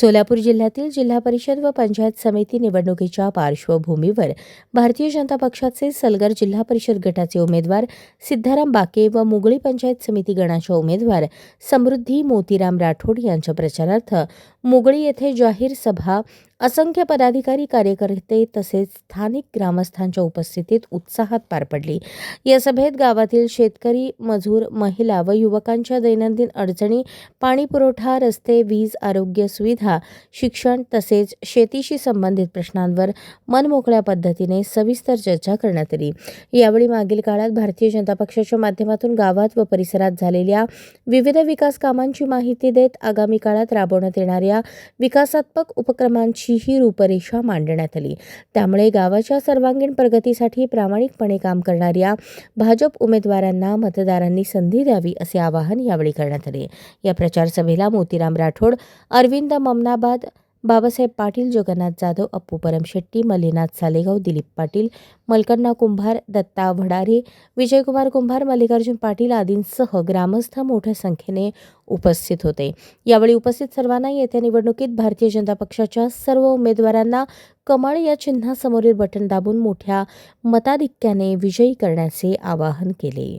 सोलापूर जिल्ह्यातील जिल्हा परिषद व पंचायत समिती निवडणुकीच्या पार्श्वभूमीवर भारतीय जनता पक्षाचे सलगर जिल्हा परिषद गटाचे उमेदवार सिद्धाराम बाके व मुगळी पंचायत समिती गणाच्या उमेदवार समृद्धी मोतीराम राठोड यांच्या प्रचारार्थ मुगळी येथे जाहीर सभा असंख्य पदाधिकारी कार्यकर्ते तसेच स्थानिक ग्रामस्थांच्या उपस्थितीत उत्साहात पार पडली. या सभेत गावातील शेतकरी मजूर महिला व युवकांच्या दैनंदिन अडचणी पाणी पुरवठा रस्ते वीज आरोग्य सुविधा शिक्षण तसेच शेतीशी संबंधित प्रश्नांवर मनमोकळ्या पद्धतीने सविस्तर चर्चा करण्यात आली. यावेळी मागील काळात भारतीय जनता पक्षाच्या माध्यमातून गावात व परिसरात झालेल्या विविध विकास कामांची माहिती देत आगामी काळात राबवण्यात येणाऱ्या विकासात्मक उपक्रमांची अशीही रूपरेषा मांडण्यात आली. त्यामुळे गावाच्या सर्वांगीण प्रगतीसाठी प्रामाणिकपणे काम करणाऱ्या भाजप उमेदवारांना मतदारांनी संधी द्यावी असे आवाहन यावेळी करण्यात आले. या प्रचार सभेला मोतीराम राठोड अरविंद ममनाबाद बाबासाहेब पाटील जगन्नाथ जाधव अप्पू परमशेट्टी मल्लीनाथ सालेगाव दिलीप पाटील मलकन्ना कुंभार दत्ता भडारे विजयकुमार कुंभार मल्लिकार्जुन पाटील आदींसह ग्रामस्थ मोठ्या संख्येने उपस्थित होते. यावेळी उपस्थित सर्वांना येत्या निवडणुकीत भारतीय जनता पक्षाच्या सर्व उमेदवारांना कमळ या चिन्हासमोरील बटन दाबून मोठ्या मताधिक्याने विजयी करण्याचे आवाहन केले.